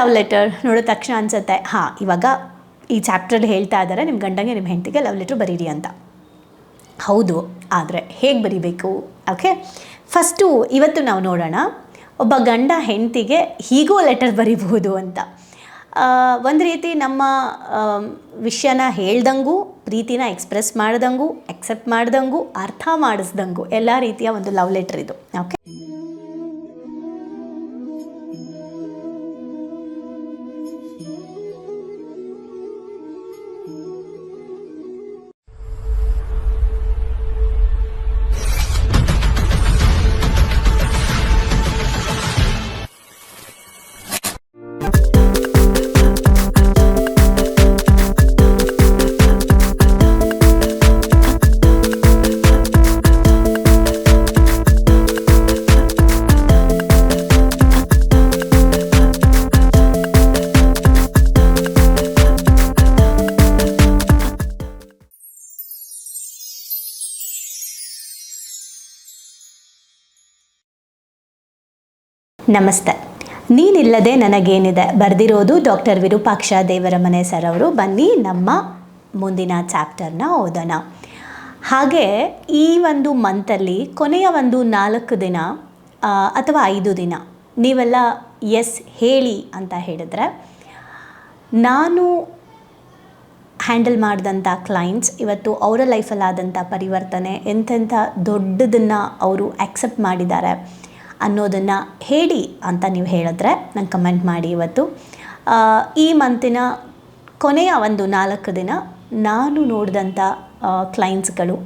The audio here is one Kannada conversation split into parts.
ಲವ್ ಲೆಟರ್ ನೋಡಿದ ತಕ್ಷಣ ಅನ್ಸುತ್ತೆ. ಹಾಂ, ಇವಾಗ ಈ ಚಾಪ್ಟ್ರಲ್ಲಿ ಹೇಳ್ತಾ ಇದ್ದಾರೆ ನಿಮ್ಮ ಗಂಡಂಗೆ ನಿಮ್ಮ ಹೆಂಡತಿಗೆ ಲವ್ ಲೆಟ್ರ್ ಬರೀರಿ ಅಂತ. ಹೌದು, ಆದರೆ ಹೇಗೆ ಬರೀಬೇಕು? ಓಕೆ ಫಸ್ಟು ಇವತ್ತು ನಾವು ನೋಡೋಣ, ಒಬ್ಬ ಗಂಡ ಹೆಂಡತಿಗೆ ಹೀಗೂ ಲೆಟರ್ ಬರಿಬಹುದು ಅಂತ. ಒಂದು ರೀತಿ ನಮ್ಮ ವಿಷಯನ ಹೇಳ್ದಂಗೂ, ಪ್ರೀತಿನ ಎಕ್ಸ್ಪ್ರೆಸ್ ಮಾಡ್ದಂಗು ಅಕ್ಸೆಪ್ಟ್ ಮಾಡ್ದಂಗು, ಅರ್ಥ ಮಾಡಿಸ್ದಂಗು, ಎಲ್ಲ ರೀತಿಯ ಒಂದು ಲವ್ ಲೆಟರ್ ಇದು. ಓಕೆ ನಮಸ್ತೆ. ನೀನಿಲ್ಲದೆ ನನಗೇನಿದೆ? ಬರೆದಿರೋದು ಡಾಕ್ಟರ್ ವಿರೂಪಾಕ್ಷ ದೇವರಮನೆ ಸರ್ ಅವರು. ಬನ್ನಿ, ನಮ್ಮ ಮುಂದಿನ ಚಾಪ್ಟರ್ನ ಓದೋಣ. ಹಾಗೆ ಈ ಒಂದು ಮಂತಲ್ಲಿ ಕೊನೆಯ ಒಂದು ನಾಲ್ಕು ದಿನ ಅಥವಾ ಐದು ದಿನ, ನೀವೆಲ್ಲ ಎಸ್ ಹೇಳಿ ಅಂತ ಹೇಳಿದ್ರೆ, ನಾನು ಹ್ಯಾಂಡಲ್ ಮಾಡಿದಂಥ ಕ್ಲೈಂಟ್ಸ್, ಇವತ್ತು ಅವರ ಲೈಫಲ್ಲಾದಂಥ ಪರಿವರ್ತನೆ ಎಂಥೆಂಥ ದೊಡ್ಡದನ್ನು ಅವರು ಆಕ್ಸೆಪ್ಟ್ ಮಾಡಿದ್ದಾರೆ. ಅನ್ನೋದನ್ನು ಹೇಳಿ ಅಂತ ನೀವು ಹೇಳಿದ್ರೆ ನಂಗೆ ಕಮೆಂಟ್ ಮಾಡಿ ಇವತ್ತು. ಈ ಮಂತಿನ ಕೊನೆಯ ಒಂದು ನಾಲ್ಕು ದಿನ ನಾನು ನೋಡಿದಂಥ ಕ್ಲೈಂಟ್ಸ್ಗಳು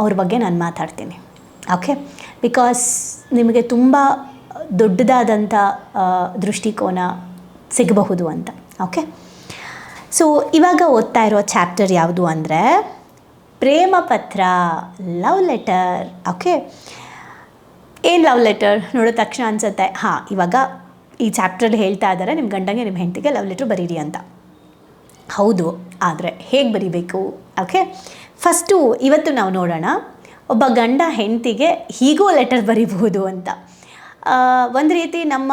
ಅವ್ರ ಬಗ್ಗೆ ನಾನು ಮಾತಾಡ್ತೀನಿ. ಓಕೆ ಬಿಕಾಸ್ ನಿಮಗೆ ತುಂಬ ದೊಡ್ಡದಾದಂಥ ದೃಷ್ಟಿಕೋನ ಸಿಗಬಹುದು ಅಂತ. ಓಕೆ ಸೊ ಇವಾಗ ಓದ್ತಾ ಇರೋ ಚಾಪ್ಟರ್ ಯಾವುದು ಅಂದರೆ, ಪ್ರೇಮ ಪತ್ರ ಲವ್ ಲೆಟರ್ ಓಕೆ ಏನು ಲವ್ ಲೆಟರ್ ನೋಡಿದ ತಕ್ಷಣ ಅನ್ಸುತ್ತೆ? ಹಾಂ, ಇವಾಗ ಈ ಚಾಪ್ಟ್ರಲ್ಲಿ ಹೇಳ್ತಾ ಇದ್ದಾರೆ ನಿಮ್ಮ ಗಂಡಂಗೆ ನಿಮ್ಮ ಹೆಂಡತಿಗೆ ಲವ್ ಲೆಟ್ರ್ ಬರೀರಿ ಅಂತ. ಹೌದು, ಆದರೆ ಹೇಗೆ ಬರಿಬೇಕು? ಓಕೆ ಫಸ್ಟು ಇವತ್ತು ನಾವು ನೋಡೋಣ, ಒಬ್ಬ ಗಂಡ ಹೆಂಡತಿಗೆ ಹೀಗೂ ಲೆಟರ್ ಬರಿಬಹುದು ಅಂತ. ಒಂದು ರೀತಿ ನಮ್ಮ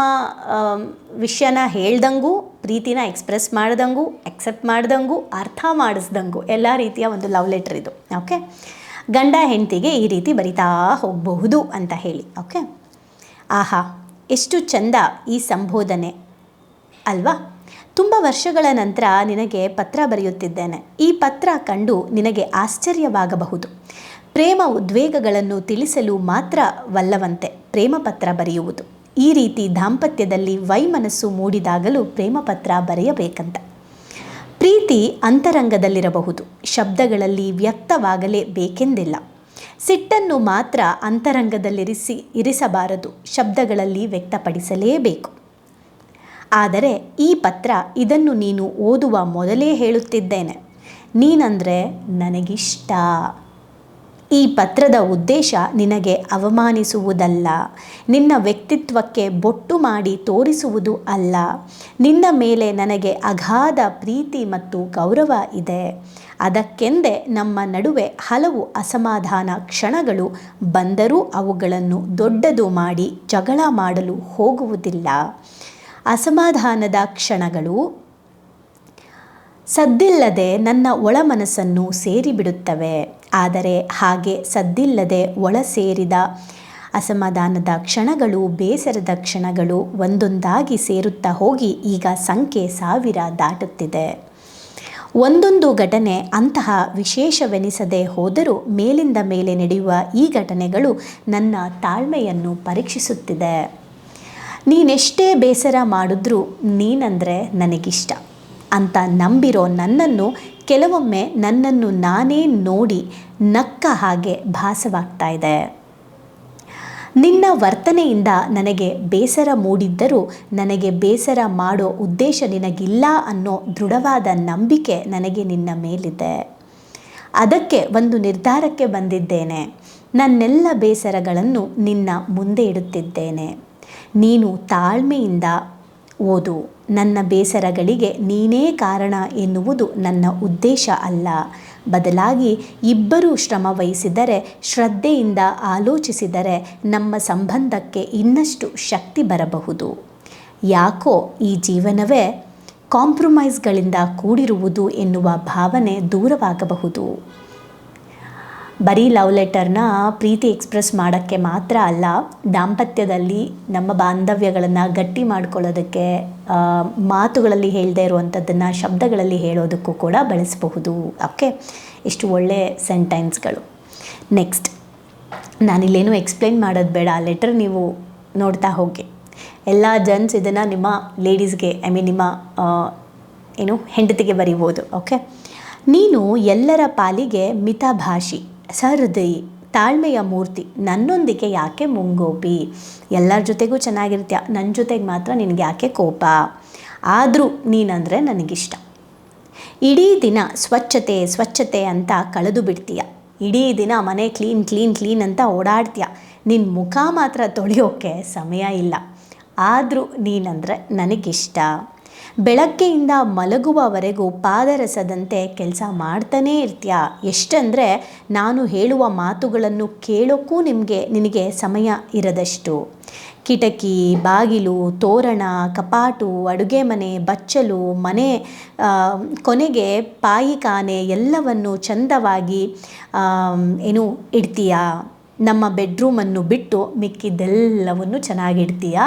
ವಿಷಯನ ಹೇಳ್ದಂಗು, ಪ್ರೀತಿನ ಎಕ್ಸ್ಪ್ರೆಸ್ ಮಾಡ್ದಂಗು ಅಕ್ಸೆಪ್ಟ್ ಮಾಡ್ದಂಗು, ಅರ್ಥ ಮಾಡಿಸ್ದಂಗು, ಎಲ್ಲ ರೀತಿಯ ಒಂದು ಲವ್ ಲೆಟರ್ ಇದು. ಓಕೆ ಗಂಡ ಹೆಂಡತಿಗೆ ಈ ರೀತಿ ಬರಿತಾ ಹೋಗಬಹುದು ಅಂತ ಹೇಳಿ, ಓಕೆ? ಆಹಾ, ಎಷ್ಟು ಚಂದ ಈ ಸಂಬೋಧನೆ, ಅಲ್ವಾ? ತುಂಬ ವರ್ಷಗಳ ನಂತರ ನಿನಗೆ ಪತ್ರ ಬರೆಯುತ್ತಿದ್ದೇನೆ. ಈ ಪತ್ರ ಕಂಡು ನಿನಗೆ ಆಶ್ಚರ್ಯವಾಗಬಹುದು. ಪ್ರೇಮ ಉದ್ವೇಗಗಳನ್ನು ತಿಳಿಸಲು ಮಾತ್ರ ವಲ್ಲವಂತೆ ಪ್ರೇಮ ಪತ್ರ ಬರೆಯುವುದು. ಈ ರೀತಿ ದಾಂಪತ್ಯದಲ್ಲಿ ವೈಮನಸ್ಸು ಮೂಡಿದಾಗಲೂ ಪ್ರೇಮ ಪತ್ರ ಬರೆಯಬೇಕಂತ. ಪ್ರೀತಿ ಅಂತರಂಗದಲ್ಲಿರಬಹುದು. ಶಬ್ದಗಳಲ್ಲಿ ವ್ಯಕ್ತವಾಗಲೇ ಬೇಕೆಂದಿಲ್ಲ. ಸಿಟ್ಟನ್ನು ಮಾತ್ರ ಅಂತರಂಗದಲ್ಲಿರಿಸಿ ಇರಿಸಬಾರದು. ಶಬ್ದಗಳಲ್ಲಿ ವ್ಯಕ್ತಪಡಿಸಲೇಬೇಕು. ಆದರೆ ಈ ಪತ್ರ ಇದನ್ನು ನೀನು ಓದುವ ಮೊದಲೇ ಹೇಳುತ್ತಿದ್ದೇನೆ. ನೀನಂದರೆ ನನಗಿಷ್ಟ. ಈ ಪತ್ರದ ಉದ್ದೇಶ ನಿನಗೆ ಅವಮಾನಿಸುವುದಲ್ಲ. ನಿನ್ನ ವ್ಯಕ್ತಿತ್ವಕ್ಕೆ ಬೊಟ್ಟು ಮಾಡಿ ತೋರಿಸುವುದು ಅಲ್ಲ. ನಿನ್ನ ಮೇಲೆ ನನಗೆ ಅಗಾಧ ಪ್ರೀತಿ ಮತ್ತು ಗೌರವ ಇದೆ. ಅದಕ್ಕೆಂದೇ ನಮ್ಮ ನಡುವೆ ಹಲವು ಅಸಮಾಧಾನ ಕ್ಷಣಗಳು ಬಂದರೂ ಅವುಗಳನ್ನು ದೊಡ್ಡದು ಮಾಡಿ ಜಗಳ ಮಾಡಲು ಹೋಗುವುದಿಲ್ಲ. ಅಸಮಾಧಾನದ ಕ್ಷಣಗಳು ಸದ್ದಿಲ್ಲದೆ ನನ್ನ ಒಳಮನಸ್ಸನ್ನು ಸೇರಿಬಿಡುತ್ತವೆ. ಆದರೆ ಹಾಗೆ ಸದ್ದಿಲ್ಲದೆ ಒಳ ಸೇರಿದ ಅಸಮಾಧಾನದ ಕ್ಷಣಗಳು, ಬೇಸರದ ಕ್ಷಣಗಳು ಒಂದೊಂದಾಗಿ ಸೇರುತ್ತಾ ಹೋಗಿ ಈಗ ಸಂಖ್ಯೆ ಸಾವಿರ ದಾಟುತ್ತಿದೆ. ಒಂದೊಂದು ಘಟನೆ ಅಂತಹ ವಿಶೇಷವೆನಿಸದೆ ಹೋದರೂ ಮೇಲಿಂದ ಮೇಲೆ ನಡೆಯುವ ಈ ಘಟನೆಗಳು ನನ್ನ ತಾಳ್ಮೆಯನ್ನು ಪರೀಕ್ಷಿಸುತ್ತಿದೆ. ನೀನೆಷ್ಟೇ ಬೇಸರ ಮಾಡಿದ್ರೂ ನೀನಂದರೆ ನನಗಿಷ್ಟ. ಅಂತ ನಂಬಿರೋ ನನ್ನನ್ನು ಕೆಲವೊಮ್ಮೆ ನನ್ನನ್ನು ನಾನೇ ನೋಡಿ ನಕ್ಕ ಹಾಗೆ ಭಾಸವಾಗ್ತಾ ಇದೆ. ನಿನ್ನ ವರ್ತನೆಯಿಂದ ನನಗೆ ಬೇಸರ ಮೂಡಿದ್ದರೂ ನನಗೆ ಬೇಸರ ಮಾಡೋ ಉದ್ದೇಶ ನಿನಗಿಲ್ಲ ಅನ್ನೋ ದೃಢವಾದ ನಂಬಿಕೆ ನನಗೆ ನಿನ್ನ ಮೇಲಿದೆ. ಅದಕ್ಕೆ ಒಂದು ನಿರ್ಧಾರಕ್ಕೆ ಬಂದಿದ್ದೇನೆ. ನನ್ನೆಲ್ಲ ಬೇಸರಗಳನ್ನು ನಿನ್ನ ಮುಂದೆ ಇಡುತ್ತಿದ್ದೇನೆ. ನೀನು ತಾಳ್ಮೆಯಿಂದ ಓದು. ನನ್ನ ಬೇಸರಗಳಿಗೆ ನೀನೇ ಕಾರಣ ಎನ್ನುವುದು ನನ್ನ ಉದ್ದೇಶ ಅಲ್ಲ. ಬದಲಾಗಿ ಇಬ್ಬರೂ ಶ್ರಮ ವಹಿಸಿದರೆ, ಶ್ರದ್ಧೆಯಿಂದ ಆಲೋಚಿಸಿದರೆ ನಮ್ಮ ಸಂಬಂಧಕ್ಕೆ ಇನ್ನಷ್ಟು ಶಕ್ತಿ ಬರಬಹುದು. ಯಾಕೋ ಈ ಜೀವನವೇ ಕಾಂಪ್ರಮೈಸ್ಗಳಿಂದ ಕೂಡಿರುವುದು ಎನ್ನುವ ಭಾವನೆ ದೂರವಾಗಬಹುದು. ಬರೀ ಲವ್ ಲೆಟರ್ನ ಪ್ರೀತಿ ಎಕ್ಸ್ಪ್ರೆಸ್ ಮಾಡೋಕ್ಕೆ ಮಾತ್ರ ಅಲ್ಲ, ದಾಂಪತ್ಯದಲ್ಲಿ ನಮ್ಮ ಬಾಂಧವ್ಯಗಳನ್ನು ಗಟ್ಟಿ ಮಾಡ್ಕೊಳ್ಳೋದಕ್ಕೆ ಮಾತುಗಳಲ್ಲಿ ಹೇಳದೇ ಇರುವಂಥದ್ದನ್ನು, ಶಬ್ದಗಳಲ್ಲಿ ಹೇಳೋದಕ್ಕೂ ಕೂಡ ಬಳಸಬಹುದು. ಓಕೆ? ಇಷ್ಟು ಒಳ್ಳೆ ಸೆಂಟೆನ್ಸ್ಗಳು. ನೆಕ್ಸ್ಟ್, ನಾನಿಲ್ಲೇನು ಎಕ್ಸ್ಪ್ಲೈನ್ ಮಾಡೋದು ಬೇಡ. ಆ ಲೆಟರ್ ನೀವು ನೋಡ್ತಾ ಹೋಗಿ. ಎಲ್ಲ ಜನ್ಸ್ ಇದನ್ನು ನಿಮ್ಮ ಲೇಡೀಸ್ಗೆ, ಐ ಮೀನ್ ನಿಮ್ಮ ಏನು, ಹೆಂಡತಿಗೆ ಬರಿಬೋದು. ಓಕೆ? ನೀನು ಎಲ್ಲರ ಪಾಲಿಗೆ ಮಿತಭಾಷಿ. ಸಹೃದಯಿ, ತಾಳ್ಮೆಯ ಮೂರ್ತಿ, ನನ್ನೊಂದಿಗೆ ಯಾಕೆ ಮುಂಗೋಪಿ? ಎಲ್ಲರ ಜೊತೆಗೂ ಚೆನ್ನಾಗಿರ್ತೀಯ? ನನ್ನ ಜೊತೆಗೆ ಮಾತ್ರ ನಿನಗೆ ಯಾಕೆ ಕೋಪ? ಆದರೂ ನೀನಂದರೆ ನನಗಿಷ್ಟ. ಇಡೀ ದಿನ ಸ್ವಚ್ಛತೆ ಸ್ವಚ್ಛತೆ ಅಂತ ಕಳೆದು ಬಿಡ್ತೀಯ? ಇಡೀ ದಿನ ಮನೆ ಕ್ಲೀನ್ ಕ್ಲೀನ್ ಕ್ಲೀನ್ ಅಂತ ಓಡಾಡ್ತೀಯ? ನಿನ್ನ ಮುಖ ಮಾತ್ರ ತೊಳೆಯೋಕ್ಕೆ ಸಮಯ ಇಲ್ಲ. ಆದರೂ ನೀನಂದರೆ ನನಗಿಷ್ಟ. ಬೆಳಗ್ಗೆಯಿಂದ ಮಲಗುವವರೆಗೂ ಪಾದರಸದಂತೆ ಕೆಲಸ ಮಾಡ್ತಾನೇ ಇರ್ತೀಯ. ಎಷ್ಟಂದರೆ ನಾನು ಹೇಳುವ ಮಾತುಗಳನ್ನು ಕೇಳೋಕ್ಕೂ ನಿಮಗೆ, ನಿನಗೆ ಸಮಯ ಇರದಷ್ಟು. ಕಿಟಕಿ, ಬಾಗಿಲು, ತೋರಣ, ಕಪಾಟು, ಅಡುಗೆ ಮನೆ, ಬಚ್ಚಲು, ಮನೆ ಕೊನೆಗೆ ಪಾಯಿಖಾನೆ ಎಲ್ಲವನ್ನು ಚಂದವಾಗಿ ಏನು ಇಡ್ತೀಯ. ನಮ್ಮ ಬೆಡ್ರೂಮನ್ನು ಬಿಟ್ಟು ಮಿಕ್ಕಿದ್ದೆಲ್ಲವನ್ನು ಚೆನ್ನಾಗಿಡ್ತೀಯ.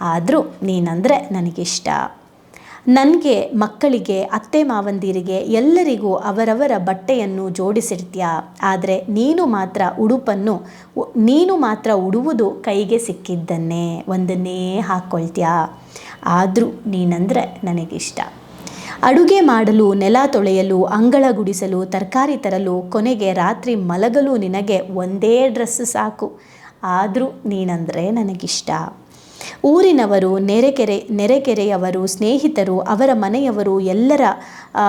ಆದರೂ ನೀನಂದರೆ ನನಗಿಷ್ಟ. ನನಗೆ, ಮಕ್ಕಳಿಗೆ, ಅತ್ತೆ ಮಾವಂದಿರಿಗೆ ಎಲ್ಲರಿಗೂ ಅವರವರ ಬಟ್ಟೆಯನ್ನು ಜೋಡಿಸಿರ್ತೀಯ ಆದರೆ ನೀನು ಮಾತ್ರ ಉಡುಪನ್ನು ನೀನು ಮಾತ್ರ ಉಡುವುದು ಕೈಗೆ ಸಿಕ್ಕಿದ್ದನ್ನೇ ಒಂದನ್ನೇ ಹಾಕ್ಕೊಳ್ತೀಯ ಆದರೂ ನೀನಂದರೆ ನನಗಿಷ್ಟ. ಅಡುಗೆ ಮಾಡಲು, ನೆಲ ತೊಳೆಯಲು, ಅಂಗಳ ಗುಡಿಸಲು, ತರಕಾರಿ ತರಲು, ಕೊನೆಗೆ ರಾತ್ರಿ ಮಲಗಲು ನಿನಗೆ ಒಂದೇ ಡ್ರೆಸ್ ಸಾಕು. ಆದರೂ ನೀನಂದರೆ ನನಗಿಷ್ಟ. ಊರಿನವರು, ನೆರೆಕೆರೆ, ನೆರೆಕೆರೆಯವರು, ಸ್ನೇಹಿತರು, ಅವರ ಮನೆಯವರು, ಎಲ್ಲರ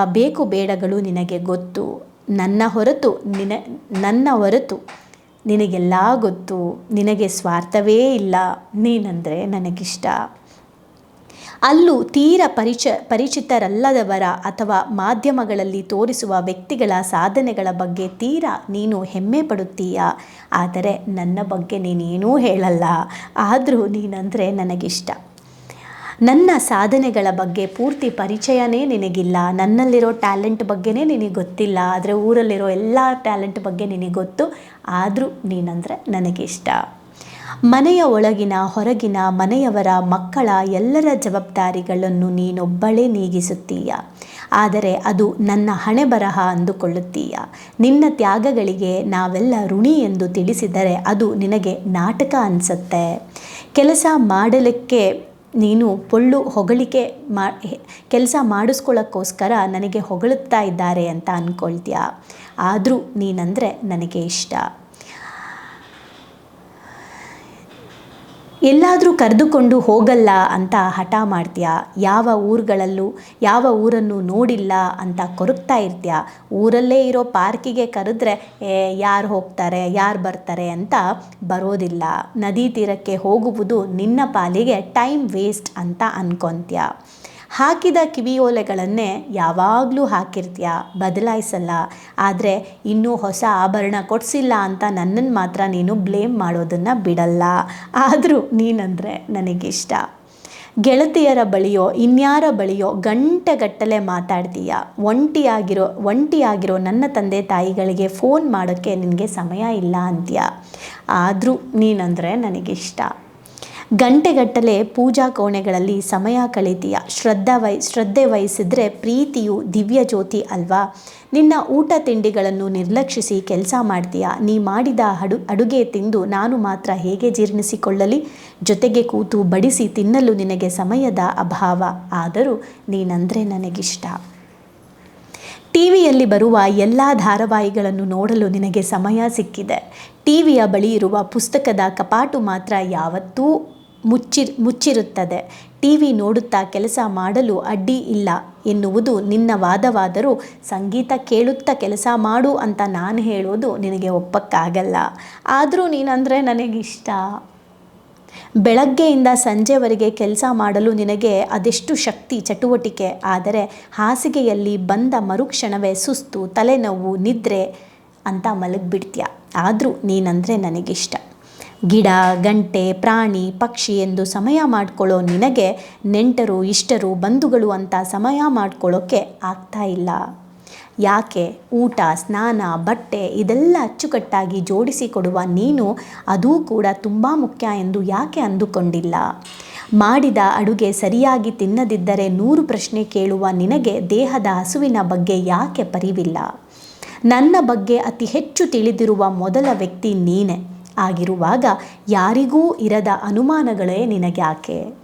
ಬೇಕು ಬೇಡಗಳು ನಿನಗೆ ಗೊತ್ತು. ನನ್ನ ಹೊರತು, ನಿನ, ನನ್ನ ಹೊರತು ನಿನಗೆಲ್ಲ ಗೊತ್ತು. ನಿನಗೆ ಸ್ವಾರ್ಥವೇ ಇಲ್ಲ. ನೀನಂದರೆ ನನಗಿಷ್ಟ. ಅಲ್ಲೂ ತೀರ ಪರಿಚ, ಪರಿಚಿತರಲ್ಲದವರ ಅಥವಾ ಮಾಧ್ಯಮಗಳಲ್ಲಿ ತೋರಿಸುವ ವ್ಯಕ್ತಿಗಳ ಸಾಧನೆಗಳ ಬಗ್ಗೆ ತೀರ ನೀನು ಹೆಮ್ಮೆ ಪಡುತ್ತೀಯ? ಆದರೆ ನನ್ನ ಬಗ್ಗೆ ನೀನೇನೂ ಹೇಳಲ್ಲ. ಆದರೂ ನೀನಂದರೆ ನನಗಿಷ್ಟ. ನನ್ನ ಸಾಧನೆಗಳ ಬಗ್ಗೆ ಪೂರ್ತಿ ಪರಿಚಯನೇ ನಿನಗಿಲ್ಲ. ನನ್ನಲ್ಲಿರೋ ಟ್ಯಾಲೆಂಟ್ ಬಗ್ಗೆನೇ ನಿನಗೆ ಗೊತ್ತಿಲ್ಲ. ಆದರೆ ಊರಲ್ಲಿರೋ ಎಲ್ಲ ಟ್ಯಾಲೆಂಟ್ ಬಗ್ಗೆ ನಿನಗೆ ಗೊತ್ತು. ಆದರೂ ನೀನಂದರೆ ನನಗಿಷ್ಟ. ಮನೆಯ ಒಳಗಿನ, ಹೊರಗಿನ, ಮನೆಯವರ ಮಕ್ಕಳ ಎಲ್ಲರ ಜವಾಬ್ದಾರಿಗಳನ್ನು ನೀನೊಬ್ಬಳೇ ನೀಗಿಸುತ್ತೀಯ. ಆದರೆ ಅದು ನನ್ನ ಹಣೆ ಬರಹ ಅಂದುಕೊಳ್ಳುತ್ತೀಯ. ನಿನ್ನ ತ್ಯಾಗಗಳಿಗೆ ನಾವೆಲ್ಲ ಋಣಿ ಎಂದು ತಿಳಿಸಿದರೆ ಅದು ನಿನಗೆ ನಾಟಕ ಅನಿಸುತ್ತೆ. ಕೆಲಸ ಮಾಡಲಿಕ್ಕೆ ನೀನು ಪೊಳ್ಳು ಹೊಗಳಿಕೆ ಮಾ, ಕೆಲಸ ಮಾಡಿಸ್ಕೊಳ್ಳೋಕ್ಕೋಸ್ಕರ ನನಗೆ ಹೊಗಳುತ್ತಾ ಇದ್ದಾರೆ ಅಂತ ಅಂದ್ಕೊಳ್ತೀಯ ಆದರೂ ನೀನಂದರೆ ನನಗೆ ಇಷ್ಟ. ಎಲ್ಲಾದರೂ ಕರೆದುಕೊಂಡು ಹೋಗಲ್ಲ ಅಂತ ಹಠ ಮಾಡ್ತೀಯಾ? ಯಾವ ಊರುಗಳಲ್ಲೂ, ಯಾವ ಊರನ್ನು ನೋಡಿಲ್ಲ ಅಂತ ಕೊರಗ್ತಾ ಇರ್ತೀಯ? ಊರಲ್ಲೇ ಇರೋ ಪಾರ್ಕಿಗೆ ಕರೆದ್ರೆ, ಏ, ಯಾರು ಹೋಗ್ತಾರೆ, ಯಾರು ಬರ್ತಾರೆ ಅಂತ ಬರೋದಿಲ್ಲ. ನದಿ ತೀರಕ್ಕೆ ಹೋಗುವುದು ನಿನ್ನ ಪಾಲಿಗೆ ಟೈಮ್ ವೇಸ್ಟ್ ಅಂತ ಅನ್ಕೊತೀಯ? ಹಾಕಿದ ಕಿವಿಯೋಲೆಗಳನ್ನೇ ಯಾವಾಗಲೂ ಹಾಕಿರ್ತೀಯ? ಬದಲಾಯಿಸಲ್ಲ. ಆದರೆ ಇನ್ನೂ ಹೊಸ ಆಭರಣ ಕೊಡಿಸಿಲ್ಲ ಅಂತ ನನ್ನನ್ನು ಮಾತ್ರ ನೀನು ಬ್ಲೇಮ್ ಮಾಡೋದನ್ನು ಬಿಡಲ್ಲ. ಆದರೂ ನೀನಂದರೆ ನನಗಿಷ್ಟ. ಗೆಳತಿಯರ ಬಳಿಯೋ, ಇನ್ಯಾರ ಬಳಿಯೋ ಗಂಟೆಗಟ್ಟಲೆ ಮಾತಾಡ್ತೀಯ. ಒಂಟಿಯಾಗಿರೋ ಒಂಟಿಯಾಗಿರೋ ನನ್ನ ತಂದೆ ತಾಯಿಗಳಿಗೆ ಫೋನ್ ಮಾಡೋಕ್ಕೆ ನಿನಗೆ ಸಮಯ ಇಲ್ಲ ಅಂತೀಯ. ಆದರೂ ನೀನಂದರೆ ನನಗಿಷ್ಟ. ಗಂಟೆಗಟ್ಟಲೆ ಪೂಜಾ ಕೋಣೆಗಳಲ್ಲಿ ಸಮಯ ಕಳೀತೀಯ ಶ್ರದ್ಧಾ ವಹಿ ಶ್ರದ್ಧೆ ವಹಿಸಿದ್ರೆ ಪ್ರೀತಿಯು ದಿವ್ಯ ಜ್ಯೋತಿ ಅಲ್ವಾ? ನಿನ್ನ ಊಟ ತಿಂಡಿಗಳನ್ನು ನಿರ್ಲಕ್ಷಿಸಿ ಕೆಲಸ ಮಾಡ್ತೀಯ? ನೀ ಮಾಡಿದ ಅಡು, ಅಡುಗೆ ತಿಂದು ನಾನು ಮಾತ್ರ ಹೇಗೆ ಜೀರ್ಣಿಸಿಕೊಳ್ಳಲಿ? ಜೊತೆಗೆ ಕೂತು ಬಡಿಸಿ ತಿನ್ನಲು ನಿನಗೆ ಸಮಯದ ಅಭಾವ. ಆದರೂ ನೀನಂದರೆ ನನಗಿಷ್ಟ. ಟಿವಿಯಲ್ಲಿ ಬರುವ ಎಲ್ಲ ಧಾರಾವಾಹಿಗಳನ್ನು ನೋಡಲು ನಿನಗೆ ಸಮಯ ಸಿಕ್ಕಿದೆ. ಟಿವಿಯ ಬಳಿ ಇರುವ ಪುಸ್ತಕದ ಕಪಾಟು ಮಾತ್ರ ಯಾವತ್ತೂ ಮುಚ್ಚಿ, ಮುಚ್ಚಿರುತ್ತದೆ. ಟಿವಿ ನೋಡುತ್ತಾ ಕೆಲಸ ಮಾಡಲು ಅಡ್ಡಿ ಇಲ್ಲ ಎನ್ನುವುದು ನಿನ್ನ ವಾದವಾದರೂ ಸಂಗೀತ ಕೇಳುತ್ತಾ ಕೆಲಸ ಮಾಡು ಅಂತ ನಾನು ಹೇಳೋದು ನಿನಗೆ ಒಪ್ಪಕ್ಕಾಗಲ್ಲ. ಆದರೂ ನೀನಂದರೆ ನನಗಿಷ್ಟ. ಬೆಳಗ್ಗೆಯಿಂದ ಸಂಜೆವರೆಗೆ ಕೆಲಸ ಮಾಡಲು ನಿನಗೆ ಅದೆಷ್ಟು ಶಕ್ತಿ, ಚಟುವಟಿಕೆ? ಆದರೆ ಹಾಸಿಗೆಯಲ್ಲಿ ಬಂದ ಮರುಕ್ಷಣವೇ ಸುಸ್ತು, ತಲೆನೋವು, ನಿದ್ರೆ ಅಂತ ಮಲಗಿಬಿಡ್ತೀಯ? ಆದರೂ ನೀನಂದರೆ ನನಗಿಷ್ಟ. ಗಿಡ, ಗಂಟೆ, ಪ್ರಾಣಿ, ಪಕ್ಷಿ ಎಂದು ಸಮಯ ಮಾಡಿಕೊಳ್ಳೋ ನಿನಗೆ ನೆಂಟರು, ಇಷ್ಟರು, ಬಂಧುಗಳು ಅಂತ ಸಮಯ ಮಾಡ್ಕೊಳ್ಳೋಕ್ಕೆ ಆಗ್ತಾ ಇಲ್ಲ. ಯಾಕೆ ಊಟ, ಸ್ನಾನ, ಬಟ್ಟೆ ಇದೆಲ್ಲ ಅಚ್ಚುಕಟ್ಟಾಗಿ ಜೋಡಿಸಿ ಕೊಡುವ ನೀನು ಅದೂ ಕೂಡ ತುಂಬ ಮುಖ್ಯ ಎಂದು ಯಾಕೆ ಅಂದುಕೊಂಡಿಲ್ಲ? ಮಾಡಿದ ಅಡುಗೆ ಸರಿಯಾಗಿ ತಿನ್ನದಿದ್ದರೆ ನೂರು ಪ್ರಶ್ನೆ ಕೇಳುವ ನಿನಗೆ ದೇಹದ ಹಸುವಿನ ಬಗ್ಗೆ ಯಾಕೆ ಪರಿವಿಲ್ಲ? ನನ್ನ ಬಗ್ಗೆ ಅತಿ ಹೆಚ್ಚು ತಿಳಿದಿರುವ ಮೊದಲ ವ್ಯಕ್ತಿ ನೀನೆ. ಆಗಿರುವಾಗ ಯಾರಿಗೂ ಇರದ ಅನುಮಾನಗಳೇ ನಿನಗ್ಯಾಕೆ?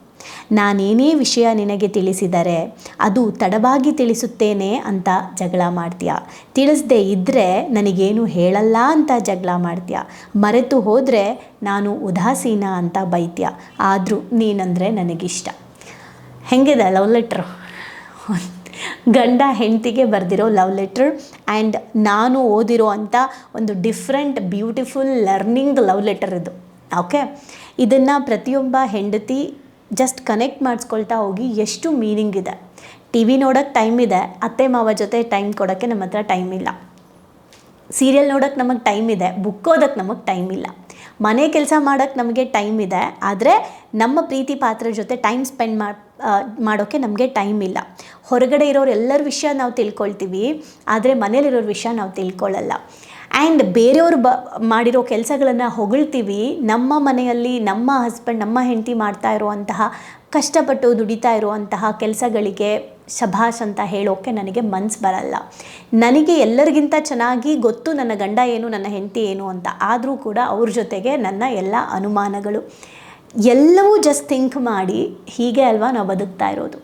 ನಾನೇನೇ ವಿಷಯ ನಿನಗೆ ತಿಳಿಸಿದರೆ ಅದು ತಡವಾಗಿ ತಿಳಿಸುತ್ತೇನೆ ಅಂತ ಜಗಳ ಮಾಡ್ತೀಯ. ತಿಳಿಸದೇ ಇದ್ದರೆ ನನಗೇನು ಹೇಳಲ್ಲ ಅಂತ ಜಗಳ ಮಾಡ್ತೀಯ. ಮರೆತು ಹೋದರೆ ನಾನು ಉದಾಸೀನ ಅಂತ ಬೈತ್ಯ. ಆದರೂ ನೀನಂದರೆ ನನಗಿಷ್ಟ. ಹೆಂಗಿದೆ ಲವ್ ಲೆಟ್ರ್? ಗಂಡ ಹೆಂಡತಿಗೆ ಬರೆದಿರೋ ಲವ್ ಲೆಟ್ರ್ ಆ್ಯಂಡ್ ನಾನು ಓದಿರೋ ಅಂಥ ಒಂದು different beautiful learning love letter ಇದು. ಓಕೆ? ಇದನ್ನು ಪ್ರತಿಯೊಬ್ಬ ಹೆಂಡತಿ ಜಸ್ಟ್ ಕನೆಕ್ಟ್ ಮಾಡಿಸ್ಕೊಳ್ತಾ ಹೋಗಿ ಎಷ್ಟು ಮೀನಿಂಗ್ ಇದೆ. ಟಿ ವಿ ನೋಡೋಕ್ಕೆ ಟೈಮ್ ಇದೆ, ಅತ್ತೆ ಮಾವ ಜೊತೆ ಟೈಮ್ ಕೊಡೋಕ್ಕೆ ನಮ್ಮ ಹತ್ರ ಟೈಮ್ ಇಲ್ಲ. ಸೀರಿಯಲ್ ನೋಡೋಕ್ಕೆ ನಮಗೆ ಟೈಮ್ ಇದೆ ಬುಕ್ ಓದೋಕ್ಕೆ ನಮಗೆ ಟೈಮ್ ಇಲ್ಲ. ಮನೆ ಕೆಲಸ ಮಾಡೋಕ್ಕೆ ನಮಗೆ ಟೈಮ್ ಇದೆ, ಆದರೆ ನಮ್ಮ ಪ್ರೀತಿ ಪಾತ್ರ ಜೊತೆ ಟೈಮ್ ಸ್ಪೆಂಡ್ ಮಾಡಿ ಮಾಡೋಕ್ಕೆ ನಮಗೆ ಟೈಮ್ ಇಲ್ಲ. ಹೊರಗಡೆ ಇರೋರು ಎಲ್ಲರ ವಿಷಯ ನಾವು ತಿಳ್ಕೊಳ್ತೀವಿ, ಆದರೆ ಮನೇಲಿರೋರ ವಿಷಯ ನಾವು ತಿಳ್ಕೊಳ್ಳಲ್ಲ ಆ್ಯಂಡ್ ಬೇರೆಯವರು ಬ, ಮಾಡಿರೋ ಕೆಲಸಗಳನ್ನು ಹೊಗಳ್ತೀವಿ. ನಮ್ಮ ಮನೆಯಲ್ಲಿ ನಮ್ಮ ಹಸ್ಬೆಂಡ್ ನಮ್ಮ ಹೆಂಡತಿ ಮಾಡ್ತಾ ಇರುವಂತಹ, ಕಷ್ಟಪಟ್ಟು ದುಡಿತಾ ಇರುವಂತಹ ಕೆಲಸಗಳಿಗೆ ಶಭಾಷ್ ಅಂತ ಹೇಳೋಕ್ಕೆ ನನಗೆ ಮನ್ಸು ಬರಲ್ಲ. ನನಗೆ ಎಲ್ಲರಿಗಿಂತ ಚೆನ್ನಾಗಿ ಗೊತ್ತು ನನ್ನ ಗಂಡ ಏನು, ನನ್ನ ಹೆಂಡತಿ ಏನು ಅಂತ. ಆದರೂ ಕೂಡ ಅವ್ರ ಜೊತೆಗೆ ನನ್ನ ಎಲ್ಲ ಅನುಮಾನಗಳು. ಎಲ್ಲವೂ ಜಸ್ಟ್ ಥಿಂಕ್ ಮಾಡಿ ಹೀಗೆ ಅಲ್ವಾ ನಾವು ಬದುಕ್ತಾ ಇರೋದು.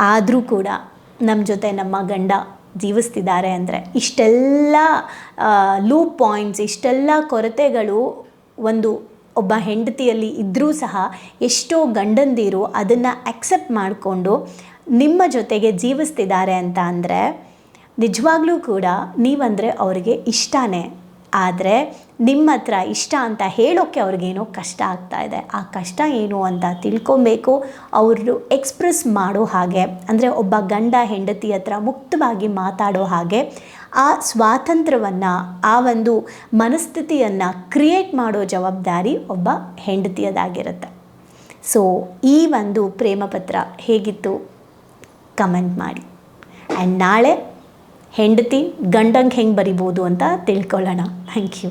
ಆದರೂ ಕೂಡ ನಮ್ಮ ಜೊತೆ ನಮ್ಮ ಗಂಡ ಜೀವಿಸ್ತಿದ್ದಾರೆ ಅಂದರೆ ಇಷ್ಟೆಲ್ಲ ಲೂಪ್ ಪಾಯಿಂಟ್ಸ್ ಇಷ್ಟೆಲ್ಲ ಕೊರತೆಗಳು ಒಂದು ಒಬ್ಬ ಹೆಂಡತಿಯಲ್ಲಿ ಇದ್ದರೂ ಸಹ ಎಷ್ಟೋ ಗಂಡಂದಿರು ಅದನ್ನು ಅಕ್ಸೆಪ್ಟ್ ಮಾಡಿಕೊಂಡು ನಿಮ್ಮ ಜೊತೆಗೆ ಜೀವಿಸ್ತಿದ್ದಾರೆ ಅಂತ ಅಂದರೆ ನಿಜವಾಗ್ಲೂ ಕೂಡ ನೀವಂದರೆ ಅವರಿಗೆ ಇಷ್ಟನೇ. ಆದರೆ ನಿಮ್ಮ ಹತ್ರ ಇಷ್ಟ ಅಂತ ಹೇಳೋಕ್ಕೆ ಅವ್ರಿಗೇನೋ ಕಷ್ಟ ಆಗ್ತಾ ಇದೆ. ಆ ಕಷ್ಟ ಏನು ಅಂತ ತಿಳ್ಕೊಬೇಕು. ಅವರು ಎಕ್ಸ್ಪ್ರೆಸ್ ಮಾಡೋ ಹಾಗೆ, ಅಂದರೆ ಒಬ್ಬ ಗಂಡ ಹೆಂಡತಿ ಹತ್ರ ಮುಕ್ತವಾಗಿ ಮಾತಾಡೋ ಹಾಗೆ, ಆ ಸ್ವಾತಂತ್ರ್ಯವನ್ನು, ಆ ಒಂದು ಮನಸ್ಥಿತಿಯನ್ನು ಕ್ರಿಯೇಟ್ ಮಾಡೋ ಜವಾಬ್ದಾರಿ ಒಬ್ಬ ಹೆಂಡತಿಯದಾಗಿರುತ್ತೆ. ಸೊ ಈ ಒಂದು ಪ್ರೇಮ ಪತ್ರ ಹೇಗಿತ್ತು? ಕಮೆಂಟ್ ಮಾಡಿ. ಆ್ಯಂಡ್ ನಾಳೆ ಹೆಂಡತಿ ಗಂಡಂಗೆ ಹೆಂಗೆ ಬರಿಬೋದು ಅಂತ ತಿಳ್ಕೊಳ್ಳೋಣ. Thank you